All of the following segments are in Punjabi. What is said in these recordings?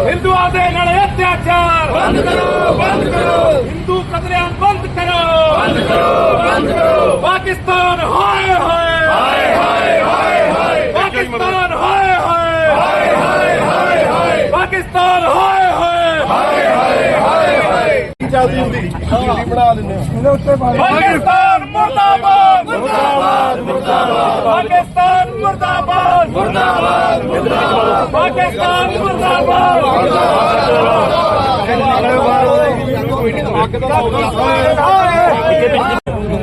ਹਿੰਦੂਆਂ ਦੇ ਨਾਲ ਅਤਿਆਚਾਰ। ਬੰਦ ਕਰੋ ਬੰਦ ਕਰੋ। ਹਿੰਦੂ ਕਤਲੇਆਮ ਬੰਦ ਕਰੋ। ਬੰਦ ਕਰੋ ਬੰਦ ਕਰੋ। ਪਾਕਿਸਤਾਨ ਹਾਏ ਹਾਏ। ਹਾਏ ਹਾਏ ਹਾਏ ਹਾਏ। ਪਾਕਿਸਤਾਨ ਹਾਏ ਹਾਏ। ਹਾਏ ਹਾਏ ਹਾਏ ਹਾਏ। ਪਾਕਿਸਤਾਨ ਹਾਏ ਹਾਏ। ਹਾਏ ਹਾਏ ਹਾਏ ਚੱਲਦੀ ਹੁੰਦੀ ਹਿੰਦੀ ਬਣਾ ਲੈਂਦੇ ਆ ਪਾਕਿਸਤਾਨ ਮੁਰਦਾਬਾਦ। ਮੁਰਦਾਬਾਦ ਮੁਰਦਾਬਾਦ। ਪਾਕਿਸਤਾਨ ਮੁਰਦਾਬਾਦ। ਮੁਰਦਾਬਾਦ ਮੁਰਦਾਬਾਦ। ਪਾਕਿਸਤਾਨ ਮੁਰਦਾਬਾਦ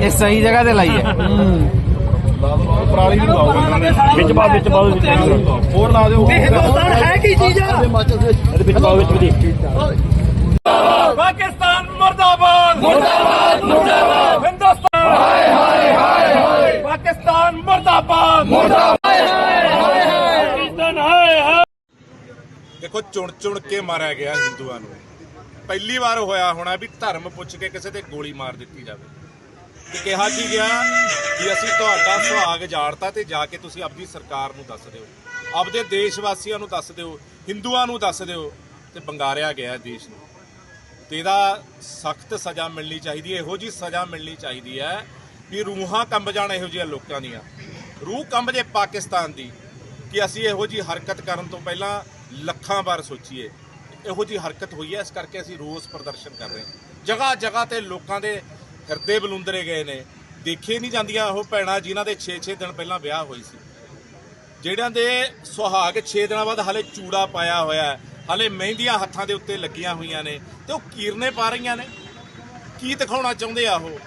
ਇਹ ਸਹੀ ਜਗ੍ਹਾ ਤੇ ਲਾਈ ਹੈ। ਪਰਾਲੀ ਨੂੰ ਲਾਓ ਵਿੱਚ ਪਾ ਵਿੱਚ ਹੋਰ ਲਾ ਦਿਓ। ਹਿੰਦੁਸਤਾਨ ਹੈ ਕੀ ਚੀਜ਼ ਆ? ਇਹਦੇ ਵਿੱਚ ਪਾ ਵਿੱਚ ਵੀ ਪਾਕਿਸਤਾਨ ਮੁਰਦਾਬਾਦ। ਮੁਰਦਾਬਾਦ ਮੁਰਦਾਬਾਦ। ਹਿੰਦੁਸਤਾਨ। ਹਾਏ ਹਾਏ ਹਾਏ ਹਾਏ। ਪਾਕਿਸਤਾਨ ਮੁਰਦਾਬਾਦ। ਮੁਰਦਾਬਾਦ ਪਾਕਿਸਤਾਨ ਹਾਏ ਹਾਏ ਦੇਖੋ, ਚੁਣ ਚੁਣ ਕੇ ਮਾਰਿਆ ਗਿਆ ਹਿੰਦੂਆਂ ਨੂੰ। ਪਹਿਲੀ ਵਾਰ ਹੋਇਆ ਹੋਣਾ ਵੀ ਧਰਮ ਪੁੱਛ ਕੇ ਕਿਸੇ ਤੇ ਗੋਲੀ ਮਾਰ ਦਿੱਤੀ ਜਾਵੇ। ਤੇ ਕਿਹਾ ਕੀ ਗਿਆ ਕਿ ਅਸੀਂ ਤੁਹਾਡਾ ਸੁਹਾਗ ਜਾੜਤਾ ਤੇ ਜਾ ਕੇ ਤੁਸੀਂ ਆਪਣੀ ਸਰਕਾਰ ਨੂੰ ਦੱਸ ਦਿਓ, ਆਪਦੇ ਦੇਸ਼ ਵਾਸੀਆਂ ਨੂੰ ਦੱਸ ਦਿਓ, ਹਿੰਦੂਆਂ ਨੂੰ ਦੱਸ ਦਿਓ ਤੇ ਬੰਗਾਰਿਆ ਗਿਆ ਦੇਸ਼ ਨੂੰ। ਤੇ ਇਹਦਾ ਸਖਤ ਸਜ਼ਾ ਮਿਲਣੀ ਚਾਹੀਦੀ ਹੈ, ਇਹੋ ਜੀ ਸਜ਼ਾ ਮਿਲਣੀ ਚਾਹੀਦੀ ਹੈ ਵੀ ਰੂਹਾਂ ਕੰਬ ਜਾਣ ਇਹੋ ਜਿਹੇ ਲੋਕਾਂ ਦੀਆਂ। ਰੂਹ ਕੰਬ ਜੇ ਪਾਕਿਸਤਾਨ ਦੀ, ਕਿ ਅਸੀਂ ਇਹੋ ਜੀ ਹਰਕਤ ਕਰਨ ਤੋਂ ਪਹਿਲਾਂ ਲੱਖਾਂ ਵਾਰ ਸੋਚੀਏ, ਇਹੋ ਜੀ ਹਰਕਤ ਹੋਈ ਹੈ, ਇਸ ਕਰਕੇ ਅਸੀਂ ਰੋਸ ਪ੍ਰਦਰਸ਼ਨ ਕਰ ਰਹੇ ਹਾਂ। ਜਗ੍ਹਾ ਜਗ੍ਹਾ ਤੇ ਲੋਕਾਂ ਦੇ ਹਿਰਦੇ ਬਲੁੰਦਰੇ ਗਏ ਨੇ। ਦੇਖੇ ਨਹੀਂ ਜਾਂਦੀਆਂ ਉਹ ਭੈਣਾਂ ਜਿਨ੍ਹਾਂ ਦੇ 6-6 ਦਿਨ ਪਹਿਲਾਂ ਵਿਆਹ ਹੋਈ ਸੀ। ਜਿਹੜਿਆਂ ਦੇ ਸੁਹਾਗ 6 ਦਿਨਾਂ ਬਾਅਦ ਹਲੇ ਚੂੜਾ ਪਾਇਆ ਹੋਇਆ ਹੈ, ਹਲੇ ਮਹਿੰਦੀਆਂ ਹੱਥਾਂ ਦੇ ਉੱਤੇ ਲੱਗੀਆਂ ਹੋਈਆਂ ਨੇ ਤੇ ਉਹ ਕੀਰਨੇ ਪਾ ਰਹੀਆਂ ਨੇ। ਕੀ ਦਿਖਾਉਣਾ ਚਾਹੁੰਦੇ ਆ ਉਹ?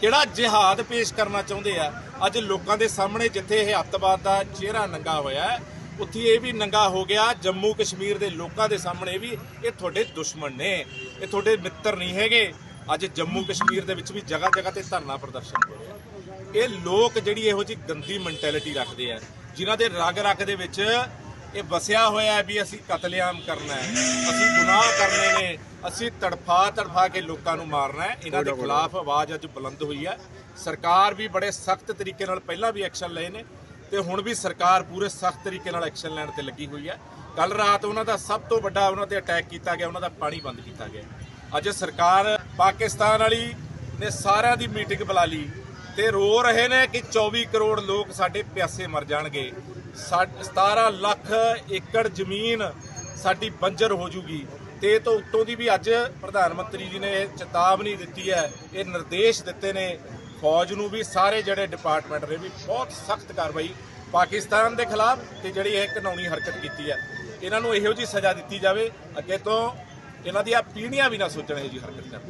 ਕਿਹੜਾ ਜਿਹਾਦ ਪੇਸ਼ ਕਰਨਾ ਚਾਹੁੰਦੇ ਆ? ਅੱਜ ਲੋਕਾਂ ਦੇ ਸਾਹਮਣੇ ਜਿੱਥੇ ਇਹ ਅੱਤਵਾਦ ਦਾ ਚਿਹਰਾ ਨੰਗਾ ਹੋਇਆ ਹੈ ਉੱਥੇ ਇਹ ਵੀ ਨੰਗਾ ਹੋ ਗਿਆ ਜੰਮੂ ਕਸ਼ਮੀਰ ਦੇ ਲੋਕਾਂ ਦੇ ਸਾਹਮਣੇ ਵੀ ਇਹ ਤੁਹਾਡੇ ਦੁਸ਼ਮਣ ਨੇ। ਇਹ ਤੁਹਾਡੇ ਮਿੱਤਰ ਨਹੀਂ ਹੈਗੇ। ਅੱਜ ਜੰਮੂ ਕਸ਼ਮੀਰ ਦੇ ਵਿੱਚ ਵੀ ਜਗ੍ਹਾ ਜਗ੍ਹਾ ਤੇ ਧਰਨਾ ਪ੍ਰਦਰਸ਼ਨ ਹੋ ਰਿਹਾ ਇਹ ਲੋਕ ਜਿਹੜੀ ਇਹੋ ਜੀ ਗੰਦੀ ਮੈਂਟੈਲਿਟੀ ਰੱਖਦੇ ਆ ਜਿਨ੍ਹਾਂ ਦੇ ਰਗ ਰਗ ਦੇ ਵਿੱਚ ਇਹ ਵਸਿਆ ਹੋਇਆ ਵੀ ਅਸੀਂ ਕਤਲੇਆਮ ਕਰਨਾ ਹੈ ਅਸੀਂ ਗੁਨਾਹ ਕਰਨੇ ਨੇ ਅਸੀਂ ਤੜਫਾ ਤੜਫਾ ਕੇ ਲੋਕਾਂ ਨੂੰ ਮਾਰਨਾ ਹੈ। ਇਹਨਾਂ ਦੇ ਖਿਲਾਫ ਆਵਾਜ਼ ਅੱਜ ਬੁਲੰਦ ਹੋਈ ਹੈ। ਸਰਕਾਰ ਵੀ ਬੜੇ ਸਖਤ ਤਰੀਕੇ ਨਾਲ ਪਹਿਲਾਂ ਵੀ ਐਕਸ਼ਨ ਲਏ ਨੇ। ਤੇ ਹੁਣ ਵੀ ਸਰਕਾਰ ਪੂਰੇ ਸਖਤ ਤਰੀਕੇ ਨਾਲ ਐਕਸ਼ਨ ਲੈਣ ਤੇ ਲੱਗੀ ਹੋਈ ਹੈ। ਕੱਲ ਰਾਤ ਉਹਨਾਂ ਦਾ ਸਭ ਤੋਂ ਵੱਡਾ ਉਹਨਾਂ ਤੇ ਅਟੈਕ ਕੀਤਾ ਗਿਆ, ਉਹਨਾਂ ਦਾ ਪਾਣੀ ਬੰਦ ਕੀਤਾ ਗਿਆ। ਅੱਜ ਸਰਕਾਰ ਪਾਕਿਸਤਾਨ ਵਾਲੀ ਨੇ ਸਾਰਿਆਂ ਦੀ ਮੀਟਿੰਗ ਬੁਲਾ ਲਈ ਤੇ ਰੋ ਰਹੇ ਨੇ ਕਿ 24 ਕਰੋੜ ਲੋਕ ਸਾਡੇ ਪਿਆਸੇ ਮਰ ਜਾਣਗੇ। ਸਾ- 17 ਲੱਖ ਏਕੜ ਜ਼ਮੀਨ ਸਾਡੀ ਬੰਜਰ ਹੋ ਜੂਗੀ ਤੇ ਇਹ ਤੋਂ ਉੱਤੋਂ ਦੀ ਵੀ ਅੱਜ ਪ੍ਰਧਾਨ ਮੰਤਰੀ ਜੀ ਨੇ ਇਹ ਚੇਤਾਵਨੀ ਦਿੱਤੀ ਹੈ, ਇਹ ਨਿਰਦੇਸ਼ ਦਿੱਤੇ ਨੇ ਫੌਜ ਨੂੰ ਵੀ, ਸਾਰੇ ਜਿਹੜੇ ਡਿਪਾਰਟਮੈਂਟ ਨੇ ਵੀ ਬਹੁਤ ਸਖਤ ਕਾਰਵਾਈ ਪਾਕਿਸਤਾਨ ਦੇ ਖਿਲਾਫ ਤੇ ਜਿਹੜੀ ਇਹ ਕਾਨੂੰਨੀ ਹਰਕਤ ਕੀਤੀ ਹੈ। ਇਹਨਾਂ ਨੂੰ ਇਹੋ ਜੀ ਸਜ਼ਾ ਦਿੱਤੀ ਜਾਵੇ, ਅੱਗੇ ਤੋਂ ਇਹਨਾਂ ਦੀਆਂ ਪੀੜ੍ਹੀਆਂ ਵੀ ਨਾ ਸੋਚਣ ਇਹੋ ਜੀ ਹਰਕਤ ਕਰਨ।